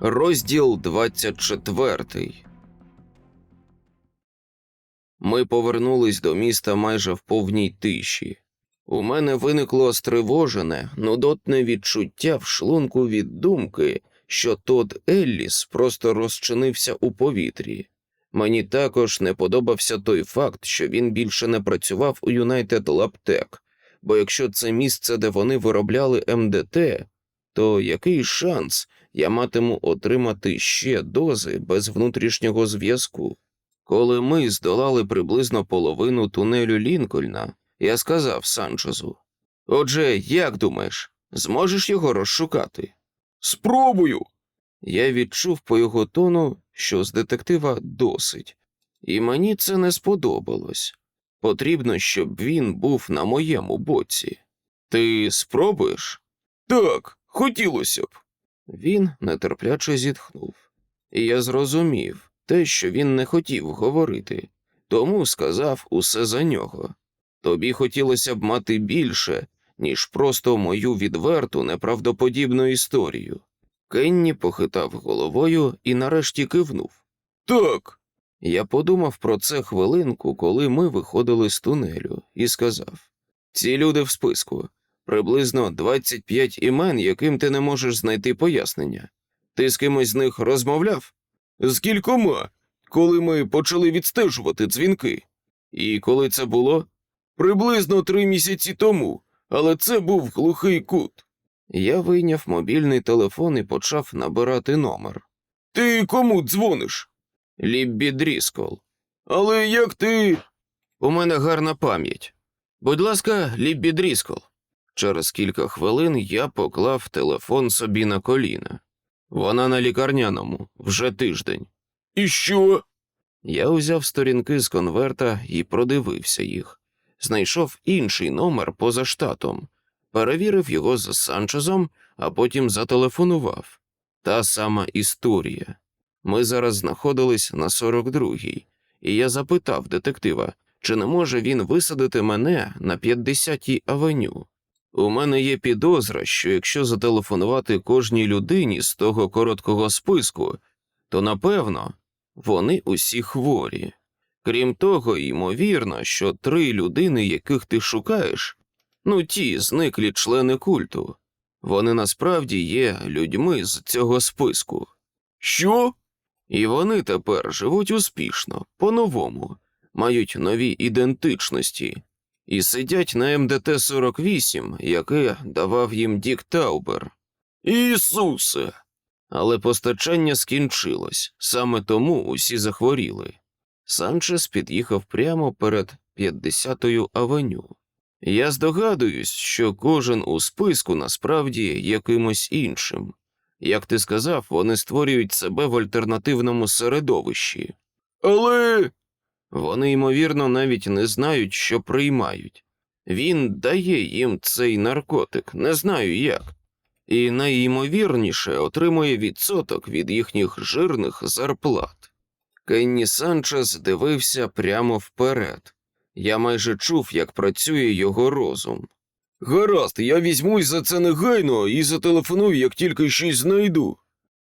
Розділ 24 Ми повернулись до міста майже в повній тиші. У мене виникло стривожене, нудотне відчуття в шлунку від думки, що Тод Елліс просто розчинився у повітрі. Мені також не подобався той факт, що він більше не працював у United Labtech, бо якщо це місце, де вони виробляли МДТ, то який шанс я матиму отримати ще дози без внутрішнього зв'язку? Коли ми здолали приблизно половину тунелю Лінкольна, я сказав Санчезу: Отже, як думаєш, зможеш його розшукати? Спробую. Я відчув по його тону, що з детектива досить, і мені це не сподобалось. Потрібно, щоб він був на моєму боці. Ти спробуєш? Так, хотілося б. Він нетерпляче зітхнув, і я зрозумів те, що він не хотів говорити, тому сказав усе за нього. Тобі хотілося б мати більше, ніж просто мою відверту неправдоподібну історію. Кенні похитав головою і нарешті кивнув. Так. Я подумав про це хвилинку, коли ми виходили з тунелю, і сказав: Ці люди в списку, приблизно 25 імен, яким ти не можеш знайти пояснення. Ти з кимось з них розмовляв? З кількома, коли ми почали відстежувати дзвінки. І коли це було? Приблизно три місяці тому, але це був глухий кут. Я вийняв мобільний телефон і почав набирати номер. Ти кому дзвониш? Ліббі Дріскол. Але як ти. У мене гарна пам'ять. Будь ласка, Ліббі Дріскол. Через кілька хвилин я поклав телефон собі на коліна. Вона на лікарняному вже тиждень. І що? Я узяв сторінки з конверта і продивився їх. Знайшов інший номер поза штатом, перевірив його з Санчезом, а потім зателефонував. Та сама історія. Ми зараз знаходились на 42-й, і я запитав детектива, чи не може він висадити мене на 50-й авеню. У мене є підозра, що якщо зателефонувати кожній людині з того короткого списку, то напевно вони усі хворі. Крім того, ймовірно, що три людини, яких ти шукаєш, ну ті зниклі члени культу, вони насправді є людьми з цього списку. Що? І вони тепер живуть успішно, по-новому, мають нові ідентичності і сидять на МДТ 48, яке давав їм Дік Таубер. Ісусе. Але постачання скінчилось, саме тому усі захворіли. Санчес під'їхав прямо перед 50-ю авеню. Я здогадуюсь, що кожен у списку насправді якимось іншим. Як ти сказав, вони створюють себе в альтернативному середовищі. Але. Вони, ймовірно, навіть не знають, що приймають. Він дає їм цей наркотик, не знаю як, і найімовірніше отримує відсоток від їхніх жирних зарплат. Кенні Санчес дивився прямо вперед. Я майже чув, як працює його розум. Гаразд, я візьмусь за це негайно і зателефоную, як тільки щось знайду.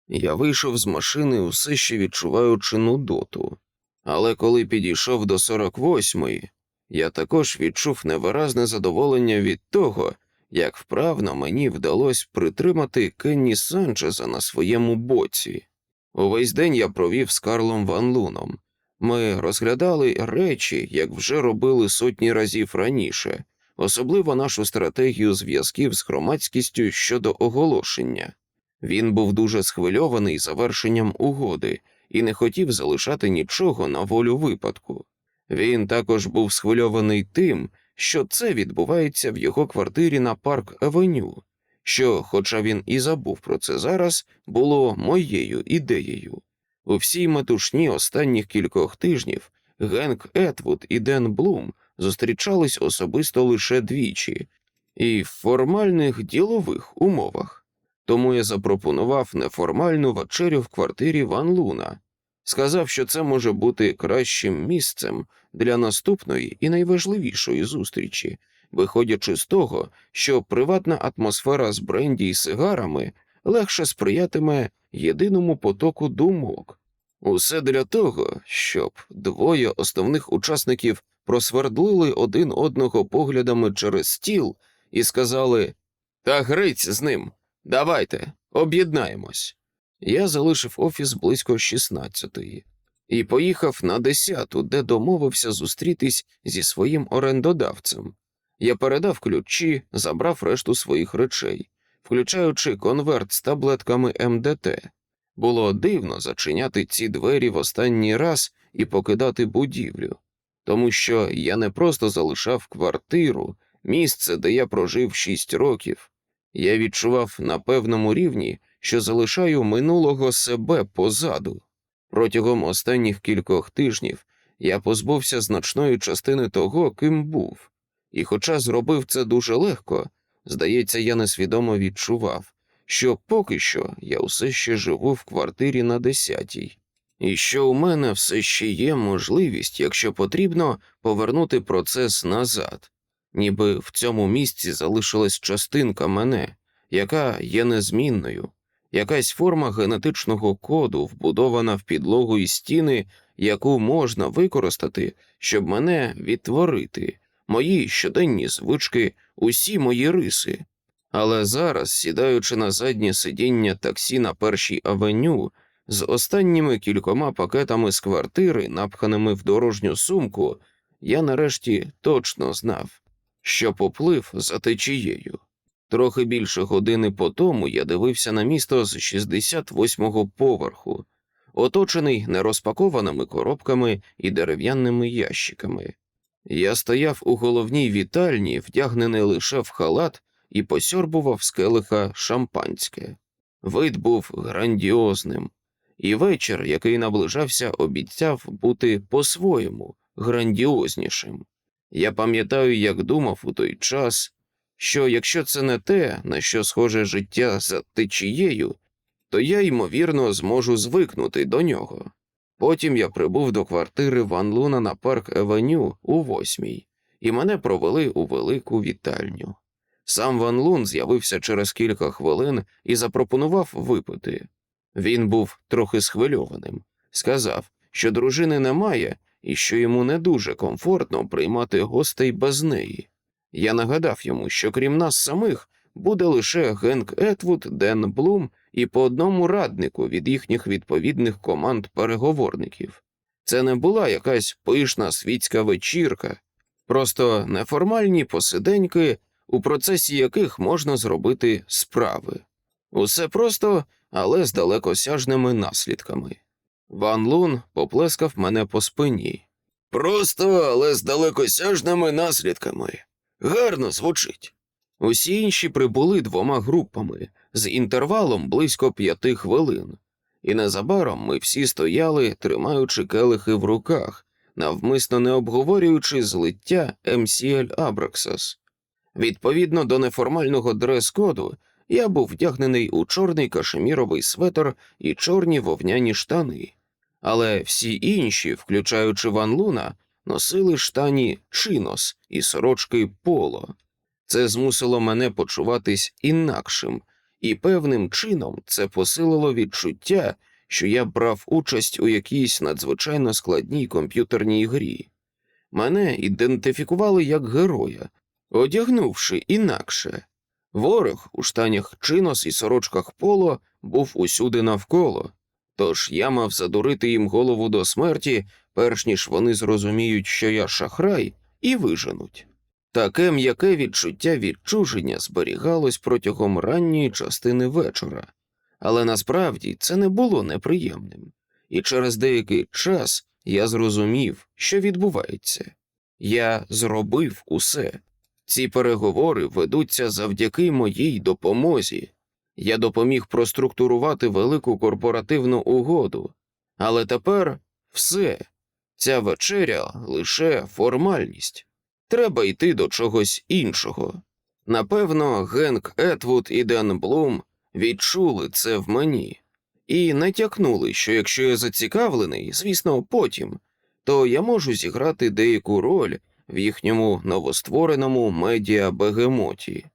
Я вийшов з машини, усе ще відчуваючи нудоту. Але коли підійшов до 48-ї, я також відчув невиразне задоволення від того, як вправно мені вдалося притримати Кенні Санчеза на своєму боці. Увесь день я провів з Карлом Ван Луном. Ми розглядали речі, як вже робили сотні разів раніше, особливо нашу стратегію зв'язків з громадськістю щодо оголошення. Він був дуже схвильований завершенням угоди і не хотів залишати нічого на волю випадку. Він також був схвильований тим, що це відбувається в його квартирі на парк Авеню, що, хоча він і забув про це зараз, було моєю ідеєю. У всій метушні останніх кількох тижнів Генк Етвуд і Ден Блум зустрічались особисто лише двічі, і в формальних ділових умовах. Тому я запропонував неформальну вечерю в квартирі Ван Луна, сказав, що це може бути кращим місцем для наступної і найважливішої зустрічі, виходячи з того, що приватна атмосфера з бренді й сигарами легше сприятиме єдиному потоку думок. Усе для того, щоб двоє основних учасників просвердлили один одного поглядами через стіл і сказали Та гриць з ним, давайте, об'єднаємось. Я залишив офіс близько 16-ї і поїхав на 10-ту, де домовився зустрітись зі своїм орендодавцем. Я передав ключі, забрав решту своїх речей, включаючи конверт з таблетками МДТ. Було дивно зачиняти ці двері в останній раз і покидати будівлю, тому що я не просто залишав квартиру, місце, де я прожив шість років. Я відчував на певному рівні, що залишаю минулого себе позаду. Протягом останніх кількох тижнів я позбувся значної частини того, ким був, і, хоча зробив це дуже легко, здається, я несвідомо відчував, що поки що я все ще живу в квартирі на десятій, і що у мене все ще є можливість, якщо потрібно, повернути процес назад, ніби в цьому місці залишилась частинка мене, яка є незмінною, якась форма генетичного коду, вбудована в підлогу і стіни, яку можна використати, щоб мене відтворити, мої щоденні звички, усі мої риси. Але зараз, сідаючи на заднє сидіння таксі на першій авеню, з останніми кількома пакетами з квартири, напханими в дорожню сумку, я нарешті точно знав, що поплив за течією. Трохи більше години по тому я дивився на місто з 68-го поверху, оточений нерозпакованими коробками і дерев'яними ящиками. Я стояв у головній вітальні, вдягнений лише в халат, і посьорбував з келиха шампанське. Вид був грандіозним, і вечір, який наближався, обіцяв бути по-своєму грандіознішим. Я пам'ятаю, як думав у той час, що якщо це не те, на що схоже життя за течією, то я, ймовірно, зможу звикнути до нього. Потім я прибув до квартири Ван Луна на парк Евеню у восьмій, і мене провели у велику вітальню. Сам Ван Лун з'явився через кілька хвилин і запропонував випити. Він був трохи схвильованим, сказав, що дружини немає і що йому не дуже комфортно приймати гостей без неї. Я нагадав йому, що крім нас самих буде лише Генк Етвуд, Ден Блум і по одному раднику від їхніх відповідних команд переговорників. Це не була якась пишна світська вечірка, просто неформальні посиденьки, у процесі яких можна зробити справи. Усе просто, але з далекосяжними наслідками. Ван Лун поплескав мене по спині. Просто, але з далекосяжними наслідками. Гарно звучить. Усі інші прибули двома групами з інтервалом близько п'яти хвилин, і незабаром ми всі стояли, тримаючи келихи в руках, навмисно не обговорюючи злиття MCL Abraxas. Відповідно до неформального дрес-коду, я був вдягнений у чорний кашеміровий светр і чорні вовняні штани, але всі інші, включаючи Ван Луна, носили штані чинос і сорочки поло. Це змусило мене почуватись інакшим, і певним чином це посилило відчуття, що я брав участь у якійсь надзвичайно складній комп'ютерній грі. Мене ідентифікували як героя, одягнувши інакше. Ворог у штанях чинос і сорочках поло був усюди навколо, тож я мав задурити їм голову до смерті, перш ніж вони зрозуміють, що я шахрай, і виженуть. Таке м'яке відчуття відчуження зберігалось протягом ранньої частини вечора, але насправді це не було неприємним, і через деякий час я зрозумів, що відбувається. Я зробив усе. Ці переговори ведуться завдяки моїй допомозі. Я допоміг проструктурувати велику корпоративну угоду, але тепер все, ця вечеря лише формальність. Треба йти до чогось іншого. Напевно, Генк Етвуд і Ден Блум відчули це в мені і натякнули, що якщо я зацікавлений, звісно, потім, то я можу зіграти деяку роль в їхньому новоствореному медіа-бегемоті.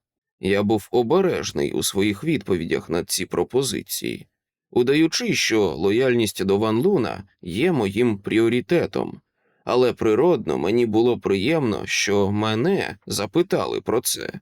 Я був обережний у своїх відповідях на ці пропозиції. удаючи, що лояльність до Ван Луна є моїм пріоритетом, але природно мені було приємно, що мене запитали про це.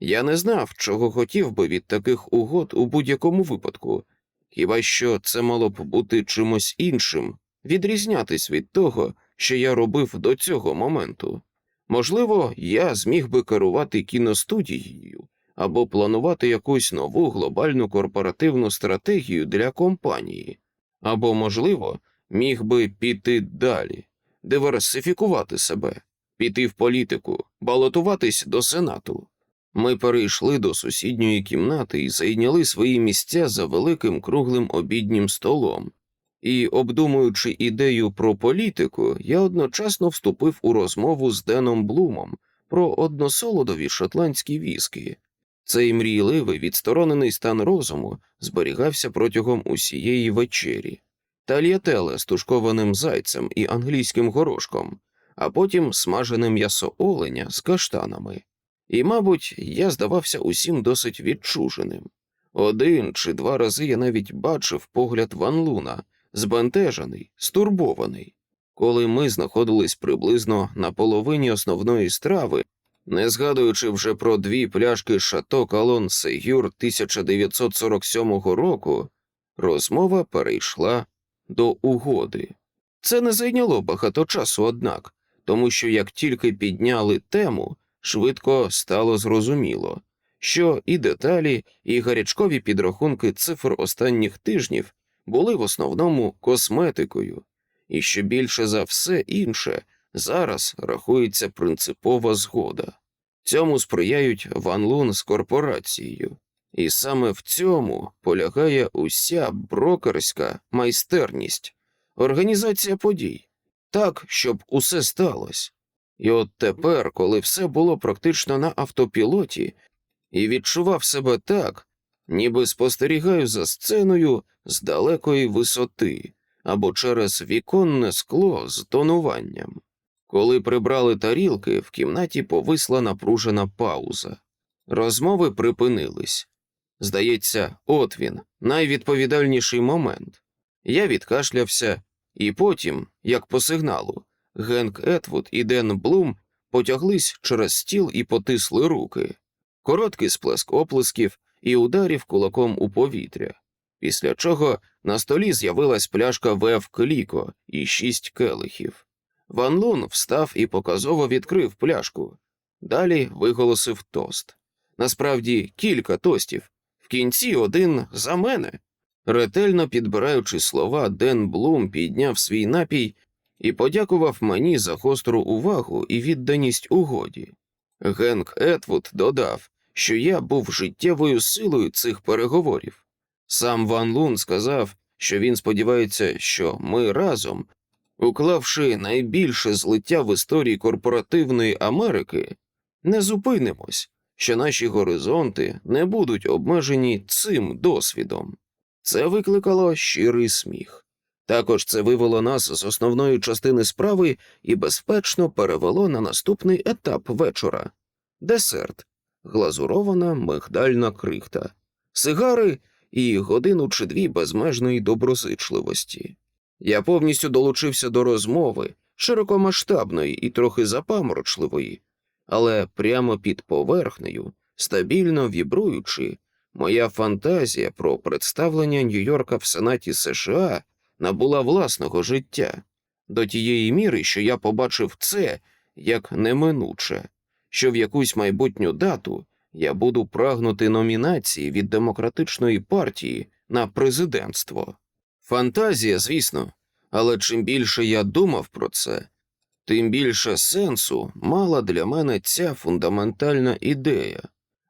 Я не знав, чого хотів би від таких угод у будь-якому випадку, хіба що це мало б бути чимось іншим, відрізнятись від того, що я робив до цього моменту. Можливо, я зміг би керувати кіностудією або планувати якусь нову глобальну корпоративну стратегію для компанії, або, можливо, міг би піти далі, диверсифікувати себе, піти в політику, балотуватись до сенату. Ми перейшли до сусідньої кімнати і зайняли свої місця за великим круглим обіднім столом. І, обдумуючи ідею про політику, я одночасно вступив у розмову з Деном Блумом про односолодові шотландські віскі. Цей мрійливий відсторонений стан розуму зберігався протягом усієї вечері, тальятеле з тушкованим зайцем і англійським горошком, а потім смажене м'ясо оленя з каштанами. І, мабуть, я здавався усім досить відчуженим. Один чи два рази я навіть бачив погляд Ван Луна, збентежений, стурбований. Коли ми знаходились приблизно на половині основної страви, не згадуючи вже про дві пляшки Шато Калон Сейюр 1947 року, розмова перейшла до угоди. Це не зайняло багато часу, однак, тому що як тільки підняли тему, швидко стало зрозуміло, що і деталі, і гарячкові підрахунки цифр останніх тижнів були в основному косметикою, і що більше за все інше зараз рахується принципова згода. Цьому сприяють Ван Лун з корпорацією, і саме в цьому полягає уся брокерська майстерність, організація подій, так, щоб усе сталося. І от тепер, коли все було практично на автопілоті, і відчував себе так, ніби спостерігаю за сценою з далекої висоти або через віконне скло з тонуванням. Коли прибрали тарілки, в кімнаті повисла напружена пауза. Розмови припинились. Здається, от він, найвідповідальніший момент. Я відкашлявся, і потім, як по сигналу, Генк Етвуд і Ден Блум потяглись через стіл і потисли руки. Короткий сплеск оплесків і ударів кулаком у повітря, після чого на столі з'явилась пляшка Вев Кліко і шість келихів. Ван Лун встав і показово відкрив пляшку. Далі виголосив тост. Насправді кілька тостів. В кінці один за мене. Ретельно підбираючи слова, Ден Блум підняв свій напій і подякував мені за гостру увагу і відданість угоді. Генк Етвуд додав, що я був життєвою силою цих переговорів. Сам Ван Лун сказав, що він сподівається, що ми разом, уклавши найбільше злиття в історії корпоративної Америки, не зупинимось, що наші горизонти не будуть обмежені цим досвідом. Це викликало щирий сміх. Також це вивело нас з основної частини справи і безпечно перевело на наступний етап вечора десерт, глазурована мигдальна крихта, сигари і годину чи дві безмежної доброзичливості. Я повністю долучився до розмови, широкомасштабної і трохи запаморочливої, але прямо під поверхнею, стабільно вібруючи, моя фантазія про представлення Нью-Йорка в Сенаті США набула власного життя до тієї міри, що я побачив це як неминуче, що в якусь майбутню дату я буду прагнути номінації від демократичної партії на президентство. Фантазія, звісно, але чим більше я думав про це, тим більше сенсу мала для мене ця фундаментальна ідея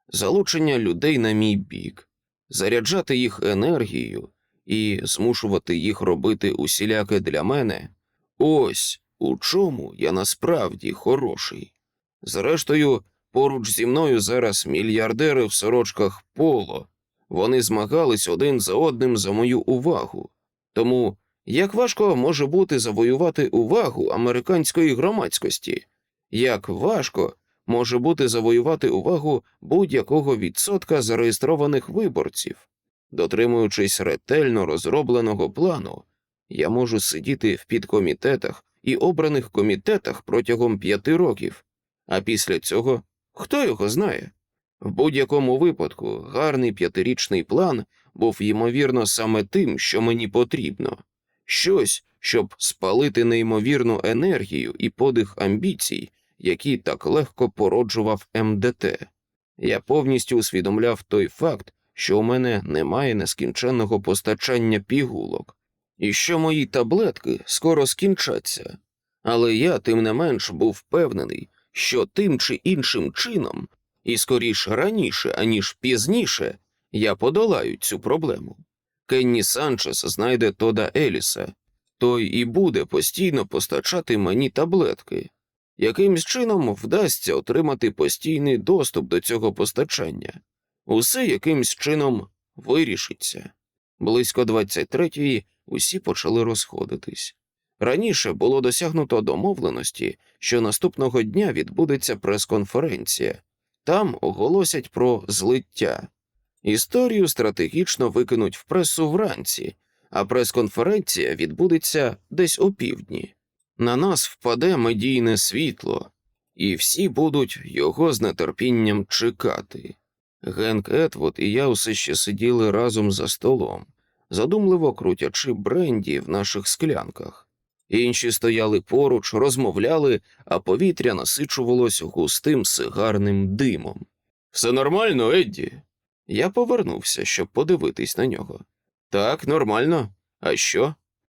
залучення людей на мій бік, заряджати їх енергією і змушувати їх робити усіляке для мене. Ось у чому я насправді хороший. Зрештою, поруч зі мною зараз мільярдери в сорочках поло. Вони змагались один за одним за мою увагу. Тому як важко може бути завоювати увагу американської громадськості? Як важко може бути завоювати увагу будь-якого відсотка зареєстрованих виборців? Дотримуючись ретельно розробленого плану, я можу сидіти в підкомітетах і обраних комітетах протягом п'яти років, а після цього хто його знає? В будь-якому випадку гарний п'ятирічний план був ймовірно саме тим, що мені потрібно щось, щоб спалити неймовірну енергію і подих амбіцій, які так легко породжував МДТ. Я повністю усвідомляв той факт, що у мене немає нескінченного постачання пігулок, і що мої таблетки скоро скінчаться. Але я, тим не менш, був впевнений, що тим чи іншим чином, і скоріш раніше, аніж пізніше, я подолаю цю проблему. Кенні Санчес знайде Тода Еліса, той і буде постійно постачати мені таблетки. Якимсь чином вдасться отримати постійний доступ до цього постачання. Усе якимсь чином вирішиться. Близько 23-ї усі почали розходитись. Раніше було досягнуто домовленості, що наступного дня відбудеться прес-конференція. Там оголосять про злиття. Історію стратегічно викинуть в пресу вранці, а прес-конференція відбудеться десь опівдні. На нас впаде медійне світло, і всі будуть його з нетерпінням чекати. Генк Етвуд і я усе ще сиділи разом за столом, задумливо крутячи бренді в наших склянках. Інші стояли поруч, розмовляли, а повітря насичувалось густим сигарним димом. Все нормально, Едді? Я повернувся, щоб подивитись на нього. Так, нормально. А що?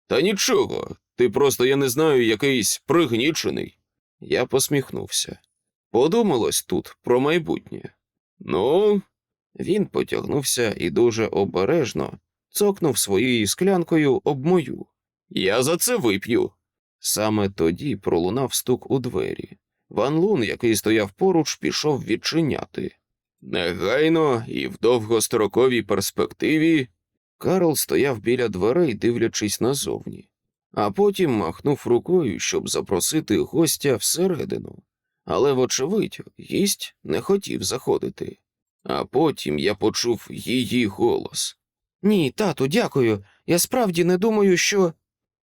Та нічого. Ти просто, я не знаю, якийсь пригнічений. Я посміхнувся. Подумалось тут про майбутнє. Ну, він потягнувся і дуже обережно цокнув своєю склянкою об мою. Я за це вип'ю. Саме тоді пролунав стук у двері. Ван Лун, який стояв поруч, пішов відчиняти. Негайно і в довгостроковій перспективі Карл стояв біля дверей, дивлячись назовні, а потім махнув рукою, щоб запросити гостя всередину. Але, вочевидь, гість не хотів заходити. А потім я почув її голос. Ні, тату, дякую. Я справді не думаю, що.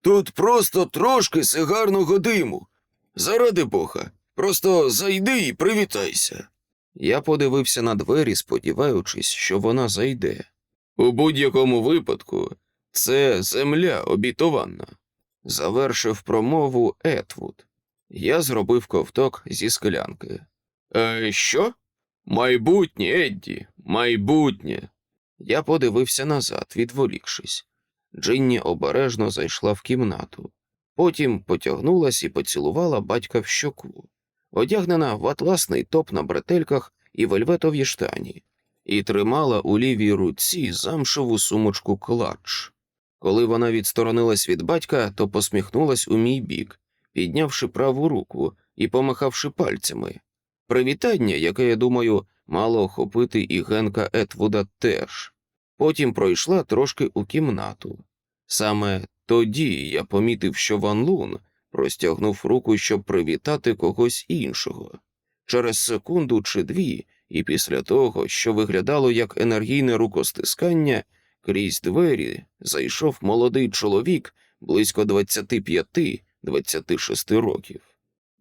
Тут просто трошки сигарного диму. Заради Бога, просто зайди і привітайся. Я подивився на двері, сподіваючись, що вона зайде. У будь-якому випадку це земля обітована. Завершив промову Етвуд. Я зробив ковток зі склянки. Е, що? Майбутнє, Едді, майбутнє. Я подивився назад, відволікшись. Джинні обережно зайшла в кімнату. Потім потягнулась і поцілувала батька в щоку, одягнена в атласний топ на бретельках і вельветові штані, і тримала у лівій руці замшеву сумочку клач. Коли вона відсторонилась від батька, то посміхнулась у мій бік, піднявши праву руку і помахавши пальцями. Привітання, яке, я думаю, мало охопити і Генка Етвуда теж. Потім пройшла трошки у кімнату. Саме тоді я помітив, що Ван Лун простягнув руку, щоб привітати когось іншого. Через секунду чи дві, і після того, що виглядало як енергійне рукостискання, крізь двері зайшов молодий чоловік близько 25-26 років.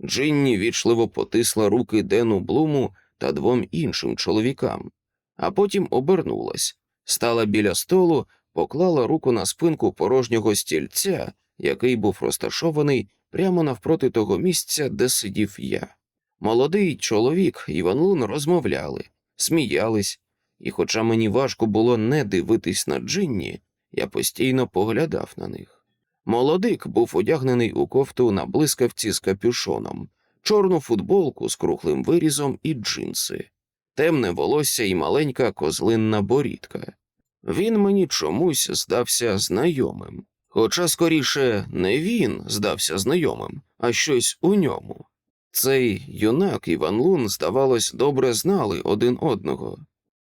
Джинні вічливо потисла руки Дену Блуму та двом іншим чоловікам, а потім обернулась, стала біля столу, поклала руку на спинку порожнього стільця, який був розташований прямо навпроти того місця, де сидів я. Молодий чоловік і Ван Лун розмовляли, сміялись, і, хоча мені важко було не дивитись на Джинні, я постійно поглядав на них. Молодик був одягнений у кофту на блискавці з капюшоном, чорну футболку з круглим вирізом і джинси, темне волосся і маленька козлинна борідка. Він мені чомусь здався знайомим, хоча скоріше не він здався знайомим, а щось у ньому. Цей юнак і Ван Лун, здавалось, добре знали один одного.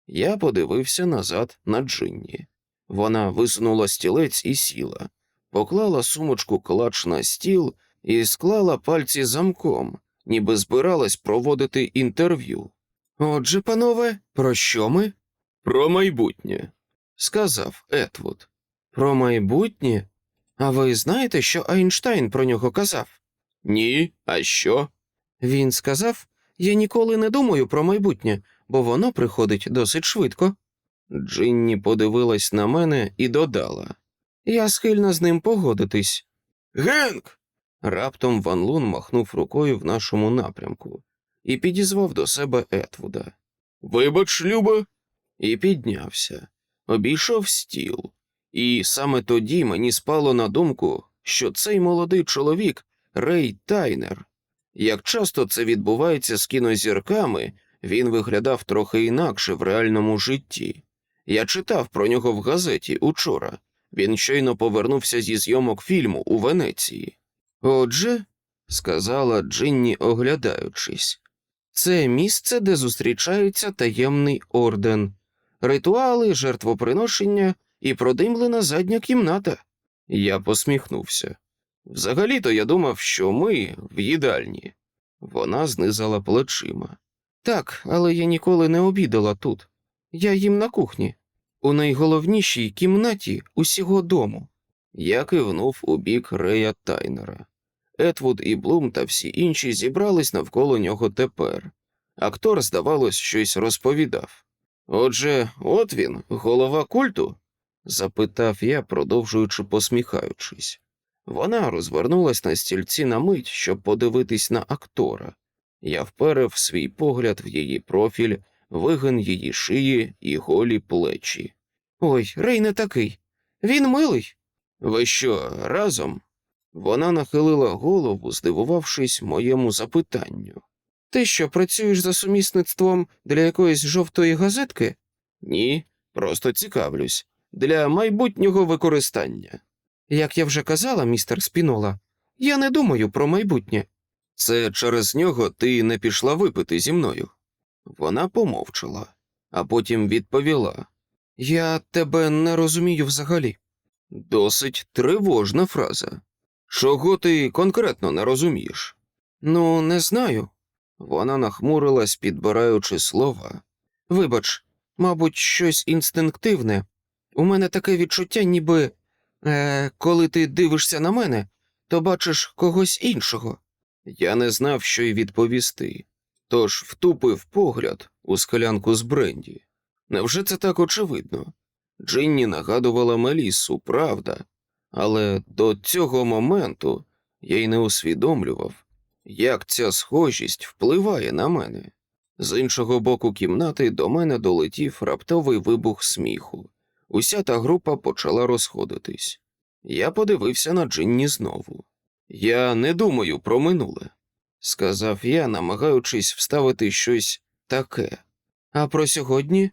Я подивився назад на Джинні. Вона висунула стілець і сіла, поклала сумочку клач на стіл і склала пальці замком, ніби збиралась проводити інтерв'ю. Отже, панове, про що ми? Про майбутнє. сказав Етвуд. Про майбутнє? А ви знаєте, що Айнштайн про нього казав? Ні, а що? Він сказав: Я ніколи не думаю про майбутнє, бо воно приходить досить швидко. Джинні подивилась на мене і додала Я схильна з ним погодитись. Генк. Раптом Ван Лун махнув рукою в нашому напрямку і підізвав до себе Етвуда. Вибач, Люба. І піднявся, обійшов стіл. І саме тоді мені спало на думку, що цей молодий чоловік Рей Тайнер. Як часто це відбувається з кінозірками, він виглядав трохи інакше в реальному житті. Я читав про нього в газеті учора. Він щойно повернувся зі зйомок фільму у Венеції. Отже, сказала Джинні, оглядаючись, це місце, де зустрічається таємний орден, ритуали, жертвоприношення і продимлена задня кімната. Я посміхнувся. Взагалі-то я думав, що ми в їдальні. Вона знизала плечима. Так, але я ніколи не обідала тут. Я їм на кухні, у найголовнішій кімнаті усього дому. Я кивнув у бік Рея Тайнера. Етвуд і Блум та всі інші зібрались навколо нього тепер. Актор, здавалось, щось розповідав. Отже, от він, голова культу? Запитав я, продовжуючи посміхаючись. Вона розвернулась на стільці на мить, щоб подивитись на актора. Я вперев свій погляд в її профіль, вигин її шиї і голі плечі. Ой, Рей не такий. Він милий. Ви що, разом? Вона нахилила голову, здивувавшись моєму запитанню. Ти що, працюєш за сумісництвом для якоїсь жовтої газетки? Ні, просто цікавлюсь, для майбутнього використання. Як я вже казала, містер Спінола, я не думаю про майбутнє. Це через нього ти не пішла випити зі мною. Вона помовчала, а потім відповіла Я тебе не розумію взагалі. Досить тривожна фраза. Чого ти конкретно не розумієш? Ну, не знаю. Вона нахмурилась, підбираючи слова. Вибач, мабуть, щось інстинктивне. У мене таке відчуття, ніби е, коли ти дивишся на мене, то бачиш когось іншого. Я не знав, що й відповісти, тож втупив погляд у склянку з бренді. Невже це так очевидно? Джинні нагадувала Мелісу, правда, але до цього моменту я й не усвідомлював, як ця схожість впливає на мене. З іншого боку кімнати до мене долетів раптовий вибух сміху. Уся та група почала розходитись. Я подивився на Джинні знову. Я не думаю про минуле, сказав я, намагаючись вставити щось таке. А про сьогодні?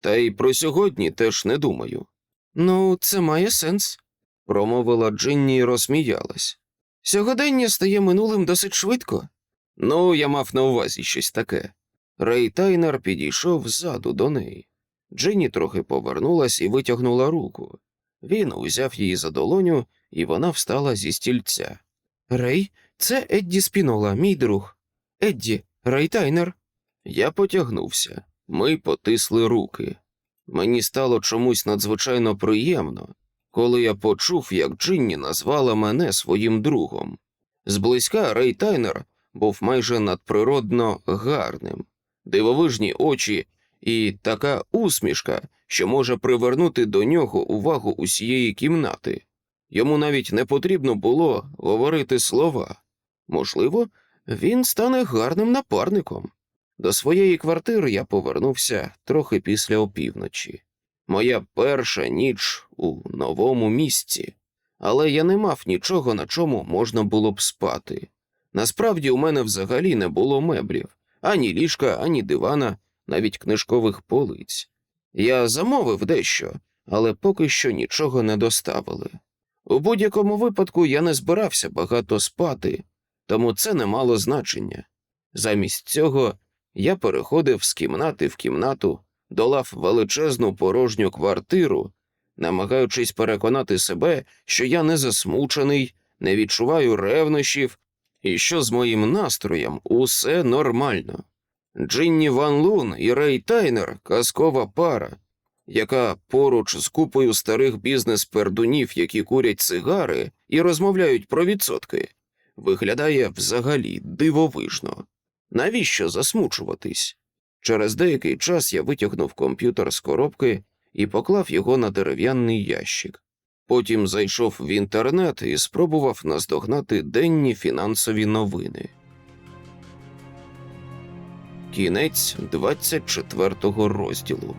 Та й про сьогодні теж не думаю. Ну, це має сенс, промовила Джинні і розсміялась. Сьогодення стає минулим досить швидко. Ну, я мав на увазі щось таке. Рей Тайнер підійшов ззаду до неї. Джинні трохи повернулась і витягнула руку. Він узяв її за долоню, і вона встала зі стільця. Рей, це Едді Спінола, мій друг. Едді, Рей Тайнер. Я потягнувся. Ми потисли руки. Мені стало чомусь надзвичайно приємно, коли я почув, як Джинні назвала мене своїм другом. Зблизька Рей Тайнер був майже надприродно гарним, дивовижні очі і така усмішка, що може привернути до нього увагу усієї кімнати. Йому навіть не потрібно було говорити слова. Можливо, він стане гарним напарником. До своєї квартири я повернувся трохи після опівночі. Моя перша ніч у новому місці, але я не мав нічого, на чому можна було б спати. Насправді у мене взагалі не було меблів ані ліжка, ані дивана, навіть книжкових полиць. Я замовив дещо, але поки що нічого не доставили. У будь-якому випадку я не збирався багато спати, тому це не мало значення. Замість цього я переходив з кімнати в кімнату, долав величезну порожню квартиру, намагаючись переконати себе, що я не засмучений, не відчуваю ревнощів і що з моїм настроєм усе нормально. Джинні Ван Лун і Рей Тайнер казкова пара. яка поруч з купою старих бізнес-пердунів, які курять цигари і розмовляють про відсотки, виглядає взагалі дивовижно. Навіщо засмучуватись? Через деякий час я витягнув комп'ютер з коробки і поклав його на дерев'яний ящик. Потім зайшов в інтернет і спробував наздогнати денні фінансові новини. Кінець 24 розділу.